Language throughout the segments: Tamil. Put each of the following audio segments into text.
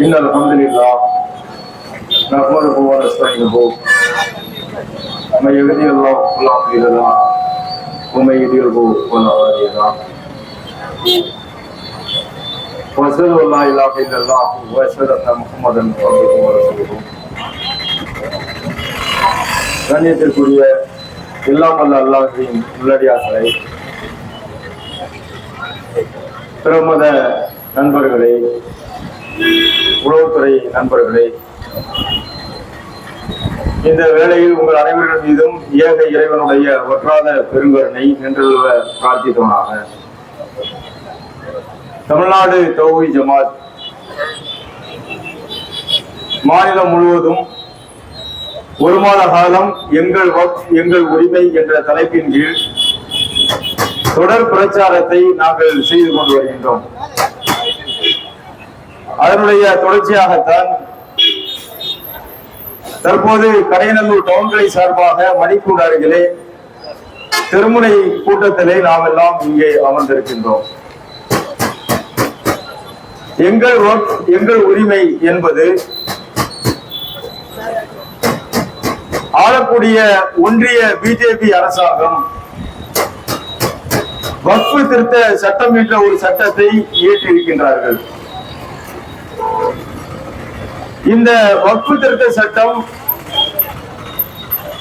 إن الحمد لله نحمده ونستعينه ومن يهدي الله فلا مضل له ومن يضلل فلا هادي له واشهد ان لا اله الا الله واشهد ان محمدا عبده ورسوله கண்ணியத்திற்குரிய எல்லாம் வல்ல அல்லாஹின் உள்ளடியார்களை பிரமத நண்பர்களே உளவுத்துறை நண்பர்களே இந்த வேளையில் உங்கள் அனைவரின் மீதும் ஏக இறைவனுடைய ஒற்றாத பெருங்கருணை நின்றுள்ள பிரார்த்தித்தவனாக தமிழ்நாடு தௌஹி ஜமாத் மாநிலம் முழுவதும் ஒரு மாத காலம் எங்கள் வக்ஃப், எங்கள் உரிமை என்ற தலைப்பின் கீழ் தொடர் பிரச்சாரத்தை நாங்கள் செய்து கொண்டு வருகின்றோம். அதனுடைய தொடர்ச்சியாகத்தான் தற்போது கரையநல்லூர் டவுன்களை சார்பாக மணிக்கூட அருகிலே திருமுனை கூட்டத்திலே நாம் எல்லாம் இங்கே அமர்ந்திருக்கின்றோம். எங்கள் எங்கள் உரிமை என்பது ஆளக்கூடிய ஒன்றிய பிஜேபி அரசாங்கம் வக்பு திருத்த சட்டம் என்ற ஒரு சட்டத்தை இயற்றியிருக்கின்றார்கள். இந்த வக்ஃபு திருத்த சட்டம்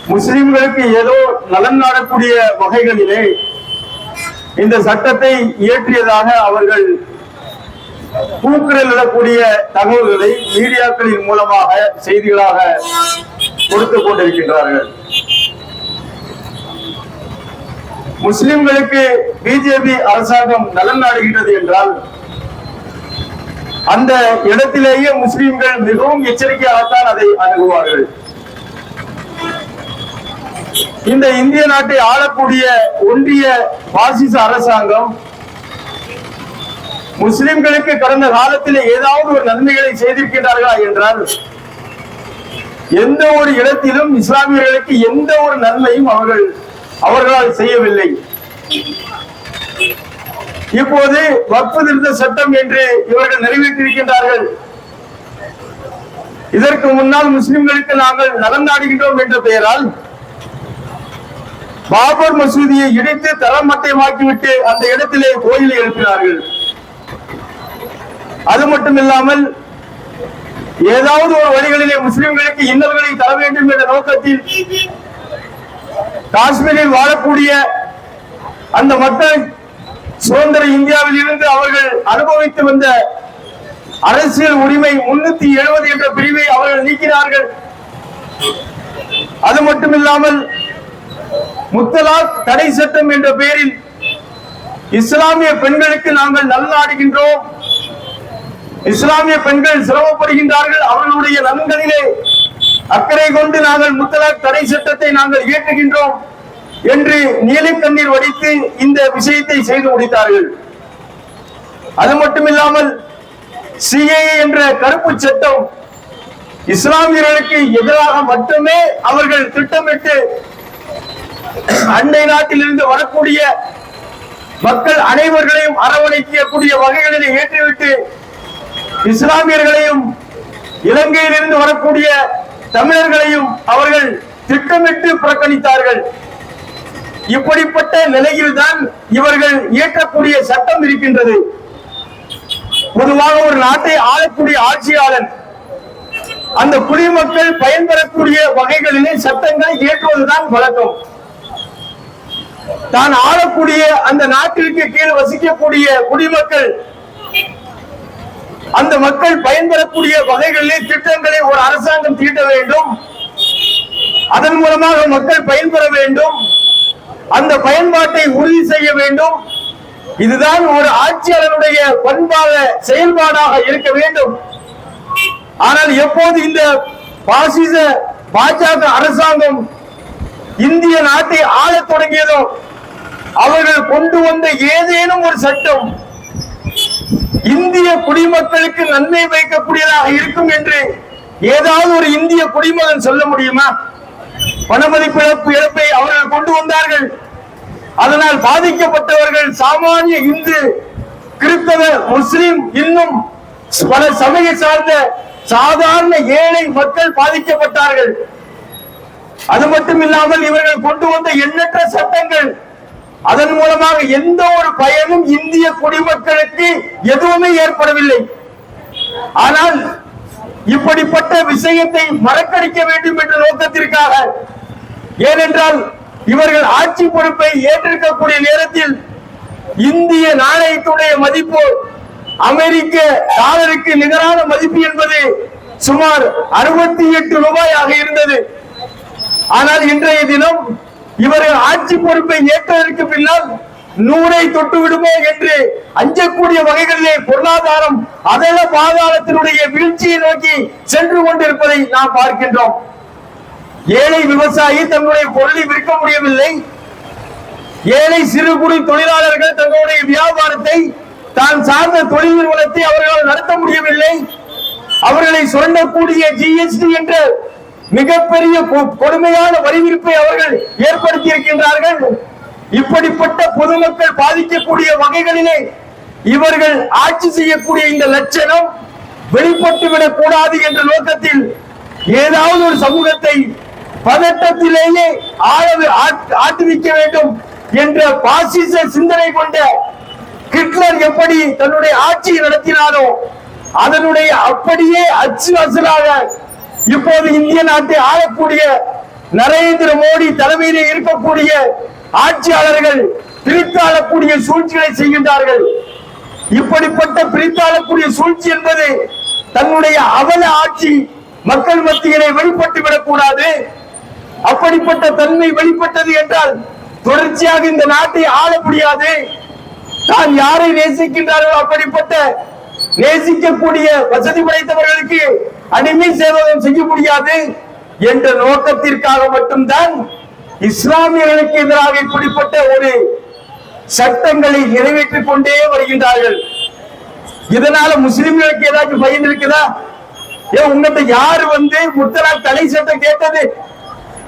முஸ்லிம்களுக்கு ஏதோ நலன் நாடக்கூடிய வகைகளிலே இந்த சட்டத்தை இயற்றியதாக அவர்கள் கூக்குரலிடக்கூடிய தகவல்களை மீடியாக்களின் மூலமாக செய்திகளாக கொடுத்துக் கொண்டிருக்கின்றார்கள். முஸ்லிம்களுக்கு பிஜேபி அரசாங்கம் நலன் நாடுகின்றது என்றால் அந்த இடத்திலேயே முஸ்லிம்கள் மிகவும் எச்சரிக்கையாகத்தான் அதை அணுகுவார்கள். இந்த இந்திய நாட்டை ஆளக்கூடிய ஒன்றிய பாசிச அரசாங்கம் முஸ்லிம்களுக்கு கடந்த காலத்தில் ஏதாவது ஒரு நன்மைகளை செய்திருக்கின்றார்களா என்றால் எந்த ஒரு இடத்திலும் இஸ்லாமியர்களுக்கு எந்த ஒரு நன்மையும் அவர்கள் அவர்களால் செய்யவில்லை. இப்போது வக்ஃபு திருத்த சட்டம் என்று இவர்கள் நிறைவேற்றியிருக்கின்றார்கள். இதற்கு முன்னால் முஸ்லிம்களுக்கு நாங்கள் நலன் நாடுகின்றோம் என்ற பெயரால் பாபர் மசூதியை இடித்து தரமட்டமாக்கிவிட்டு அந்த இடத்திலே கோயிலை எழுப்பினார்கள். அது மட்டும் இல்லாமல் ஏதாவது ஒரு வழிகளிலே முஸ்லிம்களுக்கு இன்னல்களை தர வேண்டும் என்ற நோக்கத்தில் காஷ்மீரில் வாழக்கூடிய அந்த மக்கள் சுதந்திர இந்தியாவில் இருந்து அவர்கள் அனுபவித்து வந்த அரசியல் உரிமை முன்னூத்தி எழுபது என்ற பிரிவை அவர்கள் நீக்கினார்கள். அது மட்டுமில்லாமல் முத்தலாக் தடை சட்டம் என்ற பெயரில் இஸ்லாமிய பெண்களுக்கு நாங்கள் நல்லாடுகின்றோம். இஸ்லாமிய பெண்கள் சிரமப்படுகின்றார்கள். அவர்களுடைய நலன்களிலே அக்கறை கொண்டு நாங்கள் முத்தலாக் தடை சட்டத்தை நாங்கள் இயற்றுகின்றோம். என்று நீலக்கண்ணீர் வடித்து இந்த விஷயத்தை செய்து முடித்தார்கள். அது மட்டுமில்லாமல் சிஏஏ என்ற கருப்பு சட்டம் இஸ்லாமியர்களுக்கு எதிராக மட்டுமே அவர்கள் திட்டமிட்டு அண்டை நாட்டிலிருந்து வரக்கூடிய மக்கள் அனைவர்களையும் அரவணைக்கக்கூடிய வகைகளில் ஏற்றிவிட்டு இஸ்லாமியர்களையும் இலங்கையிலிருந்து வரக்கூடிய தமிழர்களையும் அவர்கள் திட்டமிட்டு புறக்கணித்தார்கள். இப்படிப்பட்ட நிலையில்தான் இவர்கள் இயக்கக்கூடிய சட்டம் இருக்கின்றது. பொதுவாக ஒரு நாட்டை ஆளக்கூடிய ஆட்சியாளன் அந்த குடிமக்கள் பயன்பெறக்கூடிய வகைகளிலே சட்டங்களை இயற்றுவதுதான் வழக்கம். தான் ஆளக்கூடிய அந்த நாட்டிற்கு கீழ் வசிக்கக்கூடிய குடிமக்கள் அந்த மக்கள் பயன்பெறக்கூடிய வகைகளிலே திட்டங்களை ஒரு அரசாங்கம் தீட்ட வேண்டும். அதன் மூலமாக மக்கள் பயன்பெற வேண்டும். அந்த பயன்பாட்டை உறுதி செய்ய வேண்டும். இதுதான் ஒரு ஆட்சியாளருடைய பண்பாக செயல்பாடாக இருக்க வேண்டும். ஆனால் எப்போது இந்த பாசிச பாஜக அரசாங்கம் இந்திய நாட்டை ஆளத் தொடங்கியதோ அவர்கள் கொண்டு வந்த ஏதேனும் ஒரு சட்டம் இந்திய குடிமக்களுக்கு நன்மை வைக்கக்கூடியதாக இருக்கும் என்று ஏதாவது ஒரு இந்திய குடிமகன் சொல்ல முடியுமா? பணமதிப்பு இழப்பு இழப்பை அவர்கள் கொண்டு வந்தார்கள். அதனால் பாதிக்கப்பட்டவர்கள் சாமானிய இந்து கிறிஸ்தவ முஸ்லிம் இன்னும் பல சமய சார்ந்த சாதாரண ஏழை மக்கள் பாதிக்கப்பட்டார்கள். அது மட்டும் இல்லாமல் இவர்கள் கொண்டு வந்த எண்ணற்ற சட்டங்கள் அதன் மூலமாக எந்த ஒரு பயனும் இந்திய குடிமக்களுக்கு எதுவுமே ஏற்படவில்லை. ஆனால் இப்படிப்பட்ட விஷயத்தை மறக்கடிக்க வேண்டும் என்ற நோக்கத்திற்காக ஏனென்றால் இவர்கள் ஆட்சி பொறுப்பை ஏற்றிருக்கக்கூடிய நேரத்தில் இந்திய நாணயத்துடைய மதிப்பு அமெரிக்க டாலருக்கு நிகரான மதிப்பு என்பது சுமார் அறுபத்தி எட்டு ரூபாயாக இருந்தது. ஆனால் இன்றைய தினம் இவர்கள் ஆட்சி பொறுப்பை ஏற்றதற்கு பின்னால் நூறை தொட்டு விடுமோ என்று அஞ்சக்கூடிய வகைகளிலே பொருளாதாரம் அதள பாதாளத்தினுடைய வீழ்ச்சியை நோக்கி சென்று கொண்டிருப்பதை நாம் பார்க்கின்றோம். ஏழை விவசாயி தங்களுடைய பொருளை விற்க முடியவில்லை. ஏழை சிறு குறு தொழிலாளர்கள் தங்களுடைய வியாபாரத்தை தான் சார்ந்த தொழில் நிறுவனத்தை அவர்களால் நடத்த முடியவில்லை. அவர்களை சுரண்டக்கூடிய ஜிஎஸ்டி என்ற மிகப்பெரிய கொ- கொடுமையான வரிவிருப்பை அவர்கள் ஏற்படுத்தி இருக்கின்றார்கள் இப்படிப்பட்ட பொதுமக்கள் பாதிக்கக்கூடிய வகைகளிலே இவர்கள் ஆட்சி செய்யக்கூடிய இந்த லட்சணம் வெளிப்பட்டுவிடக் கூடாது என்ற நோக்கத்தில் ஏதாவது ஒரு சமூகத்தை பதட்டத்திலேயே ஆளவு ஆட்- ஆட்டுவிக்க வேண்டும் என்ற பாசிச சிந்தனை கொண்ட ஹிட்லர் எப்படி தன்னுடைய ஆட்சியை நடத்தினாரோ அதனுடைய அப்படியே அச்சு அசலாக இப்போது இந்திய நாட்டை ஆளக்கூடிய நரேந்திர மோடி தலைமையிலே இருக்கக்கூடிய ஆட்சியாளர்கள் பிரித்தாளக்கூடிய சூழ்ச்சிகளை செய்கின்றார்கள். இப்படிப்பட்ட பிரித்தாளக்கூடிய சூழ்ச்சி என்பது தன்னுடைய அவல ஆட்சி மக்கள் மத்தியிலே வெளிப்பட்டு விடக்கூடாது. அப்படிப்பட்ட தன்மை வெளிப்பட்டது என்றால் தொடர்ச்சியாக இந்த நாட்டை ஆள முடியாது. தான் யாரை நேசிக்கின்றார்களோ அப்படிப்பட்ட நேசிக்கக்கூடிய வசதி படைத்தவர்களுக்கு அடிமை சேவகம் செய்ய முடியாது என்ற நோக்கத்திற்காக மட்டும்தான் இஸ்லாமியர்களுக்கு எதிராக இப்படிப்பட்ட ஒரு சட்டங்களை நிறைவேற்றிக் கொண்டே வருகின்றார்கள். இதனால முஸ்லிம்களுக்கு ஏதாச்சும் பயன் இருக்குதா? ஏன் உங்கள்கிட்ட யாரு வந்து முத்தலா தலை சட்டம் கேட்டது?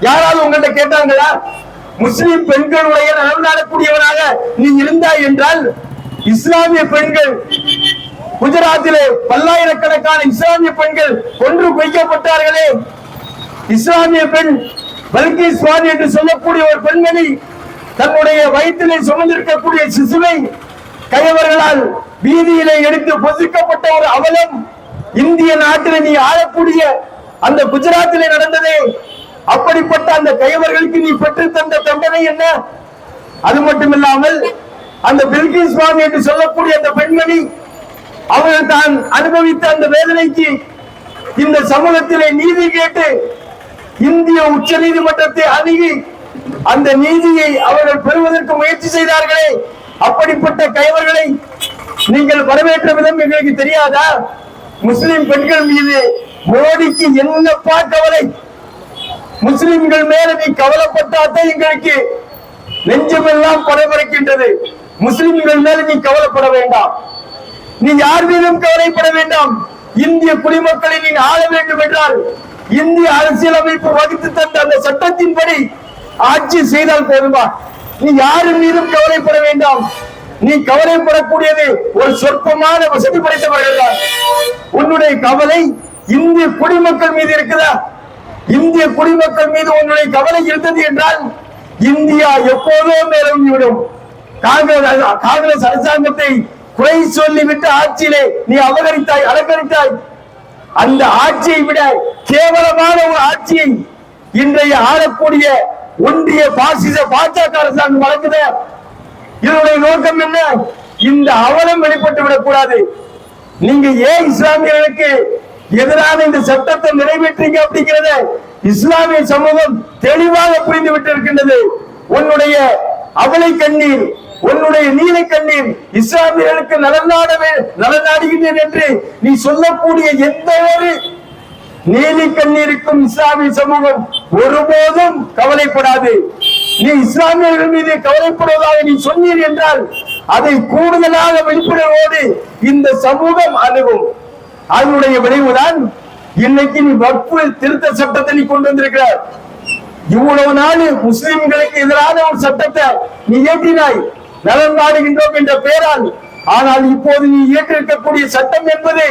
யாராவது உங்கள்ட்ட கேட்டாங்களா? முஸ்லிம் பெண்களுடைய நலம் நாடக்கூடியவனாக நீ இருந்தாய் என்றால் இஸ்லாமிய பெண்கள் குஜராத்திலே பல்லாயிரக்கணக்கான இஸ்லாமிய பெண்கள் கொன்று குவிக்கப்பட்டார்களே. இஸ்லாமிய பெண் பல்கி சுவாமி என்று சொல்லக்கூடிய ஒரு பெண்மணி தன்னுடைய வயிற்றிலே சுமந்திருக்கக்கூடிய சிசுவை கைவர்களால் வீதியிலே எடுத்து பொசுக்கப்பட்ட ஒரு அவலம் இந்திய நாட்டிலே நீ ஆளக்கூடிய அந்த குஜராத்திலே நடந்ததே. அப்படிப்பட்ட அந்த கைவர்களுக்கு நீ பெற்று தந்த தண்டனை என்ன? அது மட்டுமில்லாமல் அந்த பில்கிஸ் சுவாமி என்று சொல்லக்கூடிய அந்த பெண்மணி அவர்கள் தான் அனுபவித்த அந்த வேதனைக்கு இந்த சமூகத்திலே நீதி கேட்டு இந்திய உச்ச நீதிமன்றத்தை அணுகி அந்த நீதியை அவர்கள் பெறுவதற்கு முயற்சி செய்தார்களே. அப்படிப்பட்ட கைவர்களை நீங்கள் வரவேற்ற விதம் எங்களுக்கு தெரியாதா? முஸ்லிம் பெண்கள் மீது மோடிக்கு என்னப்பா கவலை? முஸ்லிம்கள் மேல நீ கவலைப்பட்டாதான் எங்களுக்கு நெஞ்சமெல்லாம் பரபரக்கின்றது முஸ்லிம்கள் மேல நீ கவலைப்பட வேண்டாம். நீ யார் மீதும் கவலைப்பட வேண்டாம். இந்திய குடிமக்களை நீ ஆள வேண்டும் என்றால் இந்திய அரசியலமைப்பு வகுத்து தந்த அந்த சட்டத்தின்படி ஆட்சி செய்தால் போதுமா? நீ யாரு மீதும் கவலைப்பட வேண்டாம். நீ கவலைப்படக்கூடியது ஒரு சொற்பமான வசதி படைத்தவர்கள் தான். உன்னுடைய கவலை இந்திய குடிமக்கள் மீது இருக்குதா? இந்திய குடிமக்கள் மீது உன்னுடைய கவலை இருந்தது என்றால் இந்தியா எப்போதோ மேலோங்கிவிடும் காங்கிரஸ் காங்கிரஸ் அரசாங்கத்தை குறை சொல்லிவிட்டு ஆட்சியிலே நீ அபகரித்தாய் அலங்கரித்தாய். அந்த ஆட்சியை விட கேவலமான ஒரு ஆட்சியை இன்றைய ஆளக்கூடிய ஒன்றிய பாசிச பாஜக அரசாங்கம் வழங்குத. இதனுடைய நோக்கம் என்ன? இந்த அவலம் வெளிப்பட்டு விடக்கூடாது நீங்க ஏன் இஸ்லாமியர்களுக்கு எதிரான இந்த சட்டத்தை நிறைவேற்றீங்க அப்படிங்கிறத இஸ்லாமிய சமூகம் தெளிவாக புரிந்து விட்டிருக்கின்றது. உன்னுடைய அவளை கண்ணீர் உன்னுடைய நீலை கண்ணீர் இஸ்லாமியர்களுக்கு நலநாடவே நலநாடுகின்றேன் என்று நீ சொல்லக்கூடிய எந்த ஒரு நீலி கண்ணீருக்கும் இஸ்லாமிய சமூகம் ஒருபோதும் கவலைப்படாது. நீ இஸ்லாமியர்கள் மீது கவலைப்படுவதாக நீ சொன்னீர் என்றால் அதை கூடுதலாக வெளிப்படையோடு இந்த சமூகம் அணுகும். அதனுடைய விளைவுதான் இன்னைக்கு நீ வக்ஃபு திருத்த சட்டத்தை நீ கொண்டு வந்திருக்கிறார் இவ்வளவு நாள் முஸ்லிம்களுக்கு எதிரான ஒரு சட்டத்தை நீ இயற்றினாய். நலன் நாடுகின்றோம் என்ற பெயரால். ஆனால் இப்போது நீ இயற்றிருக்கக்கூடிய சட்டம் என்பது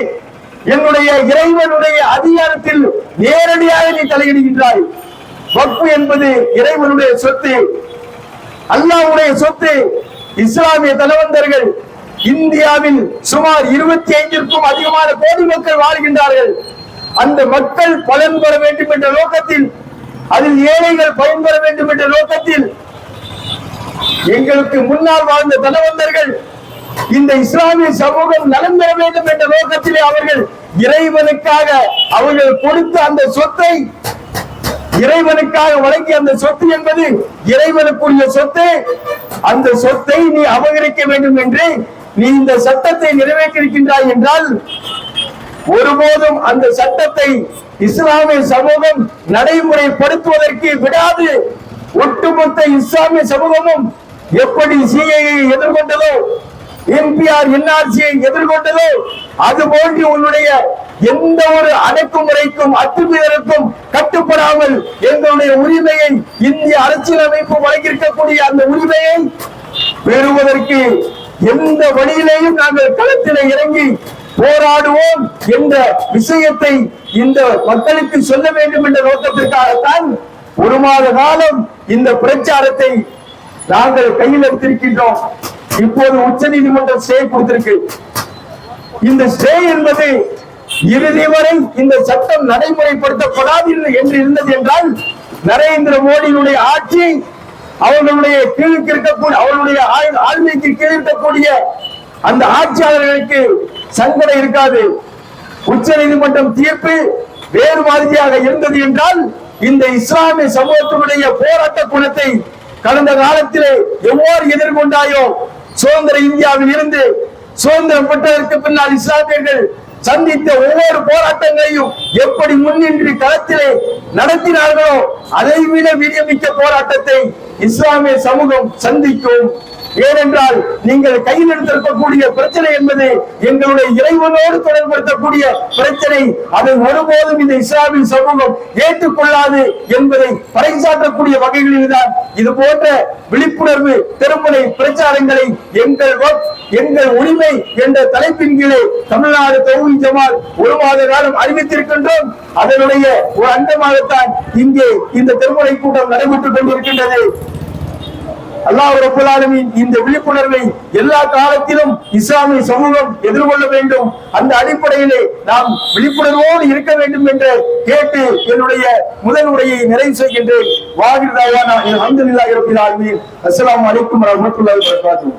என்னுடைய இறைவனுடைய அதிகாரத்தில் நேரடியாக நீ தலையிடுகின்றாய். வக்பு என்பது இறைவனுடைய சொத்து. அல்லாஹ்வுடைய சொத்து. இஸ்லாமிய தலைவந்தர்கள் இந்தியாவில் சுமார் இருபத்தி ஐந்திற்கும் அதிகமான கோடி மக்கள் வாழ்கின்றார்கள். அந்த மக்கள் பலன் பெற வேண்டும் என்ற நோக்கத்தில் அதில் ஏழைகள் பயன்பெற வேண்டும் என்ற நோக்கத்தில் எங்களுக்கு முன்னால் வாழ்ந்த தனவந்தர்கள் இந்த இஸ்லாமிய சமூகம் நலம் பெற வேண்டும் என்ற நோக்கத்திலே அவர்கள் இறைவனுக்காக அவர்கள் கொடுத்த அந்த சொத்தை இறைவனுக்காக வழங்கிய அந்த சொத்து என்பது இறைவனுக்குரிய சொத்து. அந்த சொத்தை நீ அபகரிக்க வேண்டும் என்று நீ இந்த சட்டத்தை நிறைவேற்றிருக்கின்றாய் என்றால் ஒருபோதும் அந்த சட்டத்தை இஸ்லாமிய சமூகம் நடைமுறைப்படுத்துவதற்கு விடாது. ஒட்டுமொத்த இஸ்லாமிய சமூகமும் எப்படி சிஐயை எதிர்கொண்டதோ என்பிஆர் என்ஆர்சியை எதிர்கொண்டதோ அது போன்று உன்னுடைய எந்த ஒரு அடக்குமுறைக்கும் அத்துமீறலுக்கும் கட்டுப்படாமல் எங்களுடைய உரிமையை இந்திய அரசியலமைப்பு வழங்கியிருக்கக்கூடிய அந்த உரிமையை பெறுவதற்கு எந்த வழியிலேயும் நாங்கள் களத்தில் இறங்கி போராடுவோம் என்ற விஷயத்தை இந்த மக்களுக்கு சொல்ல வேண்டும் என்ற நோக்கத்திற்காகத்தான் ஒரு மாத காலம் இந்த பிரச்சாரத்தை நாங்கள் கையில் எடுத்திருக்கின்றோம். இப்போது உச்ச நீதிமன்றம் ஸ்டே கொடுத்திருக்கு. இந்த ஸ்டே என்பது இறுதி வரை இந்த சட்டம் நடைமுறைப்படுத்தப்படாது என்று இருந்தது என்றால் நரேந்திர மோடியினுடைய ஆட்சி அவர்களுடைய கீழுக்கு இருக்கக்கூடிய அவர்களுடைய ஆளுமைக்கு கீழ் இருக்கக்கூடிய அந்த ஆட்சியாளர்களுக்கு சங்கடம் இருக்காது. உச்ச நீதிமன்றம் தீர்ப்பு வேறு மாதிரியாக இருந்தது என்றால் இந்த இஸ்லாமிய சமூகத்தினுடைய போராட்ட குணத்தை கடந்த காலத்திலே எவ்வாறு எதிர்கொண்டாயோ சுதந்திர இந்தியாவில் இருந்து சுதந்திரம் பெற்றதற்கு பின்னால் இஸ்லாமியர்கள் சந்தித்த ஒவ்வொரு போராட்டங்களையும் எப்படி முன்னின்று களத்திலே நடத்தினார்களோ அதை விட வீரியமிக்க போராட்டத்தை இஸ்லாமிய சமூகம் சந்திக்கும். ஏனென்றால் நீங்கள் கையில் எடுத்திருக்கக்கூடிய பிரச்சனை என்பது எங்களுடைய இறைவனோடு தொடர்படுத்தக்கூடிய பிரச்சனை. அதை ஒருபோதும் இந்த இஸ்லாமிய சமூகம் ஏற்றுக்கொள்ளாது என்பதை பறைசாற்றக்கூடிய வகைகளில்தான் இது போன்ற விழிப்புணர்வு திருமுனை பிரச்சாரங்களை எங்கள் எங்கள் உரிமை என்ற தலைப்பின் கீழே தமிழ்நாடு தொகுதி ஜமால் ஒரு மாத காலம் அறிவித்திருக்கின்றோம். அதனுடைய ஒரு அங்கமாகத்தான் இங்கே இந்த திருமுறை கூட்டம் நடைபெற்றுக் கொண்டிருக்கின்றது. அல்லாஹ் இந்த விழிப்புணர்வை எல்லா காலத்திலும் இஸ்லாமிய சமூகம் எதிர்கொள்ள வேண்டும். அந்த அடிப்படையிலே நாம் விழிப்புணர்வோடு இருக்க வேண்டும் என்று கேட்டு என்னுடைய முதல் உரையை நிறைவு செய்கின்றேன். வாகிர்தாயா நான் அல்ஹம்துலில்லாஹி ரப்பில் ஆலமீன். அஸ்ஸலாமு அலைக்கும் வரஹ்மத்துல்லாஹி வபரகாத்துஹு.